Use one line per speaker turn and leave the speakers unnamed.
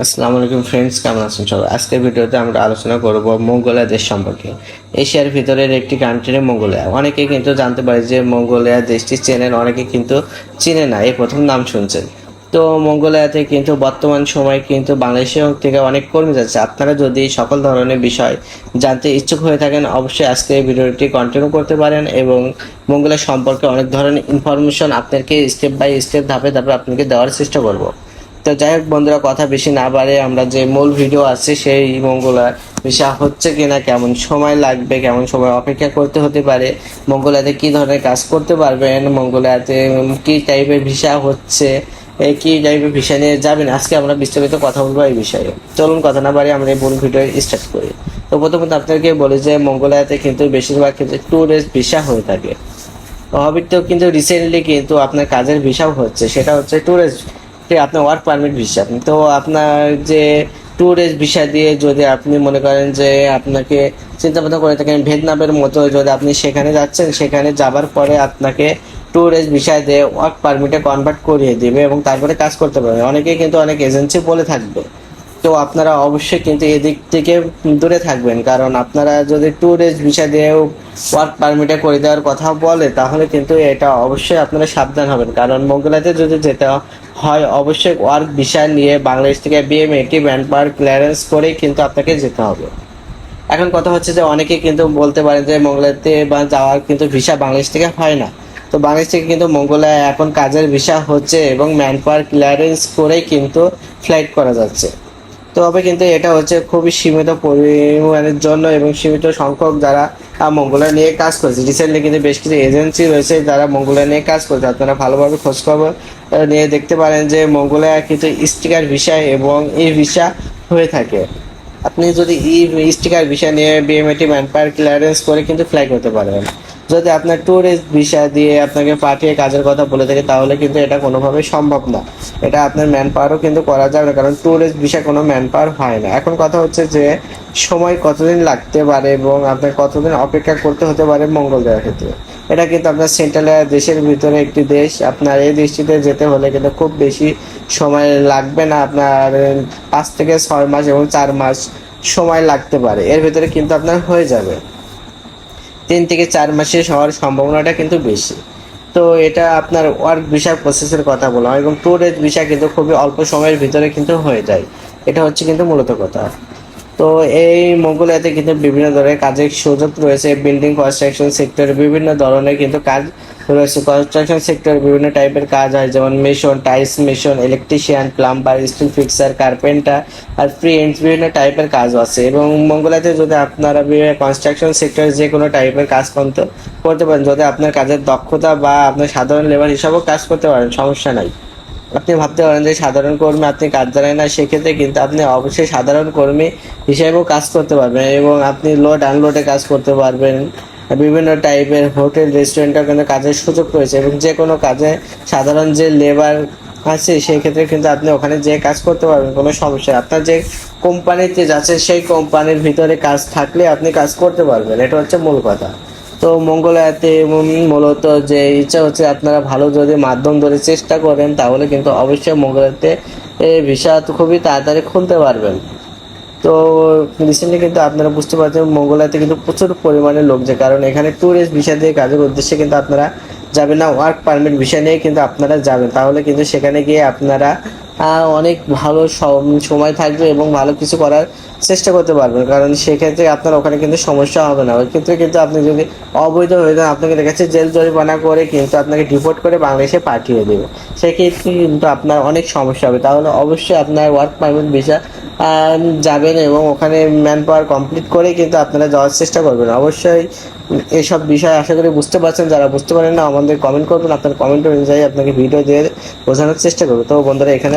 আসসালামু আলাইকুম ফ্রেন্ডস কেমন আছেন সবাই? আজকের ভিডিওতে আমরা আলোচনা করব মঙ্গোলিয়া দেশ সম্পর্কে। এশিয়ার ভিতরের একটি কান্ট্রি মঙ্গোলিয়া। অনেকে কিন্তু জানতে পারে যে মঙ্গোলিয়া দেশটি চেনেন, অনেকে কিন্তু চিনে না। এই প্রথম নাম শুনছেন। তো মঙ্গোলিয়াতে কিন্তু বর্তমান সময় কিন্তু বাংলাদেশের থেকে অনেক কর্মী যাচ্ছে। আপনারা যদি সকল ধরনের বিষয় জানতে ইচ্ছুক হয়ে থাকেন, অবশ্যই আজকে এই ভিডিওটি কন্টিনিউ করতে পারেন এবং মঙ্গোলিয়া সম্পর্কে অনেক ধরনের ইনফরমেশন আপনাকে স্টেপ বাই স্টেপ ধাপে ধাপে আপনাকে দেওয়ার চেষ্টা করব। তো যাই হোক বন্ধুরা, কথা বেশি না বাড়ে আমরা যে মূল ভিডিও আছে সেই মঙ্গলার ভিসা হচ্ছে কিনা, কেমন সময় লাগবে, কেমন সময় অপেক্ষা করতে হতে পারে, মঙ্গলাতে কি ধরনের কাজ করতে পারবেন, মঙ্গলাতে কি টাইপের ভিসা হচ্ছে কি টাইপের ভিসা নিয়ে যাবেন, আজকে আমরা বিস্তারিত কথা বলব এই বিষয়ে। চলুন কথা না বাড়ি আমরা এই মূল ভিডিও স্টার্ট করি। তো প্রথমত আপনাদেরকে বলি যে মঙ্গলাতে কিন্তু বেশিরভাগ ক্ষেত্রে ট্যুরিস্ট ভিসা হয়ে থাকে। অবিত কিন্তু রিসেন্টলি কিন্তু আপনার কাজের ভিসাও হচ্ছে, সেটা হচ্ছে ট্যুরিস্ট আপনার ওয়ার্ক পারমিট ভিসা তো আপনার যে ট্যুরিস্ট ভিসা দিয়ে যদি আপনি মনে করেন যে আপনাকে চিন্তা ভাবনা করে থাকেন ভিয়েতনামের মতো যদি আপনি সেখানে যাচ্ছেন, সেখানে যাবার পরে আপনাকে ট্যুরিস্ট ভিসা দিয়ে ওয়ার্ক পারমিটে কনভার্ট করিয়ে দেবে এবং তারপরে কাজ করতে পারবে। অনেকেই কিন্তু অনেক এজেন্সি বলে থাকবে। তো আপনারা অবশ্যই কিন্তু এদিক থেকে দূরে থাকবেন, কারণ আপনারা যদি ট্যুরিস্ট ভিসা দিয়েও ওয়ার্ক পারমিটে করে দেওয়ার কথা বলে, তাহলে কিন্তু এটা অবশ্যই আপনারা সাবধান হবেন। কারণ মঙ্গলাতে যদি যেতে হয়, অবশ্যই ওয়ার্ক ভিসা নিয়ে বাংলাদেশ থেকে বিএমএটি ম্যান পাওয়ার ক্লিয়ারেন্স করে কিন্তু আপনাকে যেতে হবে। এখন কথা হচ্ছে যে, অনেকে কিন্তু বলতে পারেন যে মঙ্গলাতে বা যাওয়ার কিন্তু ভিসা বাংলাদেশ থেকে হয় না। তো বাংলাদেশ থেকে কিন্তু মঙ্গলায় এখন কাজের ভিসা হচ্ছে এবং ম্যান পাওয়ার ক্লিয়ারেন্স করেই কিন্তু ফ্লাইট করা যাচ্ছে। তবে কিন্তু এটা হচ্ছে খুবই সীমিত পরিমাণের জন্য এবং সীমিত সংখ্যক যারা আহ, মঙ্গোলিয়া নিয়ে কাজ করছে। রিসেন্টলি কিন্তু বেশ কিছু এজেন্সি রয়েছে যারা মঙ্গোলিয়া নিয়ে কাজ করছে। আপনারা ভালোভাবে খোঁজখবর নিয়ে দেখতে পারেন যে মঙ্গোলিয়া কিন্তু স্টিকার ভিসা এবং ই ভিসা হয়ে থাকে। আপনি যদি ই স্টিকার ভিসা নিয়ে বিএমএটি ম্যান পাওয়ার ক্লিয়ারেন্স করে কিন্তু ফ্লাই করতে পারবেন যদি আপনার ট্যুরিস্ট ভিসা দিয়ে আপনাকে পাঠিয়ে কাজের কথা বলে থাকে, তাহলে কিন্তু এটা কোনোভাবে সম্ভব না। এটা আপনার ম্যান পাওয়ারও কিন্তু করা যাবে না, কারণ ট্যুরিস্ট ভিসা কোনো ম্যান পাওয়ার হয় না। এখন কথা হচ্ছে যে, সময় কতদিন লাগতে পারে এবং আপনার কতদিন অপেক্ষা করতে হতে পারে মঙ্গল দেওয়ার ক্ষেত্রে। এটা কিন্তু আপনার সেন্ট্রাল দেশের ভিতরে একটি দেশ, আপনার এই দেশটিতে যেতে হলে কিন্তু খুব বেশি সময় লাগবে না, আপনার পাঁচ থেকে ছয় মাস এবং চার মাস সময় লাগতে পারে। এর ভিতরে কিন্তু আপনার হয়ে যাবে। তিন থেকে চার মাসে হওয়ার সম্ভাবনাটা কিন্তু বেশি। তো এটা আপনার ওয়ার্ক ভিসা প্রসেসের কথা বললাম এবং ট্যুরের ভিসা কিন্তু খুবই অল্প সময়ের ভিতরে কিন্তু হয়ে যায়। এটা হচ্ছে কিন্তু মূলত কথা। তো এই মঙ্গোলিয়াতে কিন্তু বিভিন্ন ধরনের কাজের সুযোগ রয়েছে বিল্ডিং কনস্ট্রাকশন সেক্টরে বিভিন্ন ধরনের কিন্তু কাজ রয়েছে কনস্ট্রাকশন সেক্টরে বিভিন্ন টাইপের কাজ হয়, যেমন mason tiles mason electrician plumber steel fixer carpenter আর প্রিন্ট বিভিন্ন টাইপের কাজ আছে। এবং মঙ্গোলিয়াতে যদি আপনারা বিভিন্ন কনস্ট্রাকশন সেক্টরে যে কোনো টাইপের কাজ করতে করতে পারেন, যদি আপনার কাজের দক্ষতা বা আপনার সাধারণ লেবার হিসাবেও কাজ করতে পারেন, সমস্যা নাই। আপনি ভাবতে পারেন যে সাধারণ কর্মী আপনি কাজ জানেন না, সেক্ষেত্রে কিন্তু আপনি অবশ্যই সাধারণ কর্মী হিসেবেও কাজ করতে পারবেন এবং আপনি লোড আনলোডে কাজ করতে পারবেন। বিভিন্ন টাইপের হোটেল রেস্টুরেন্টেও কিন্তু কাজের সুযোগ রয়েছে এবং যে কোনো কাজে সাধারণ যে লেবার আছে, সেই ক্ষেত্রে কিন্তু আপনি ওখানে যে কাজ করতে পারবেন, কোনো সমস্যা আপনার যে কোম্পানিতে যাচ্ছে, সেই কোম্পানির ভিতরে কাজ থাকলে আপনি কাজ করতে পারবেন। এটা হচ্ছে মূল কথা। তো মঙ্গলায়াতে মূলত যে ইচ্ছা হচ্ছে আপনারা ভালো যদি মাধ্যম ধরে চেষ্টা করেন, তাহলে কিন্তু অবশ্যই মঙ্গলাতে ভিসা খুবই তাড়াতাড়ি খুলতে পারবেন। তো রিসেন্টলি কিন্তু আপনারা বুঝতে পারছেন, মঙ্গলাতে কিন্তু প্রচুর পরিমাণে লোক যায়। কারণ এখানে ট্যুরিস্ট ভিসা দিয়ে কাজের উদ্দেশ্যে কিন্তু আপনারা যাবেন না ওয়ার্ক পারমিট ভিসা নিয়ে কিন্তু আপনারা যাবেন। তাহলে কিন্তু সেখানে গিয়ে আপনারা অনেক ভালো সময় থাকবে এবং ভালো কিছু করার চেষ্টা করতে পারবেন। কারণ সেক্ষেত্রে আপনার ওখানে কিন্তু সমস্যা হবে না। ওই ক্ষেত্রে কিন্তু আপনি যদি অবৈধ হয়ে যান, আপনাকে দেখাচ্ছে জেল, জরিমানা করে কিন্তু আপনাকে ডিপোর্ট করে বাংলাদেশে পাঠিয়ে দেবে। সেক্ষেত্রে কিন্তু আপনার অনেক সমস্যা হবে। তাহলে অবশ্যই আপনার ওয়ার্ক পারমিট ভিসা যাবেন এবং ওখানে ম্যান পাওয়ার কমপ্লিট করে কিন্তু আপনারা যাওয়ার চেষ্টা করবেন। অবশ্যই এসব বিষয় আশা করি বুঝতে পারছেন। যারা বুঝতে পারেন না, আমাদের কমেন্ট করবেন। আপনার কমেন্ট অনুযায়ী আপনাকে ভিডিও দিয়ে বোঝানোর চেষ্টা করব। তো বন্ধুরা, এখানে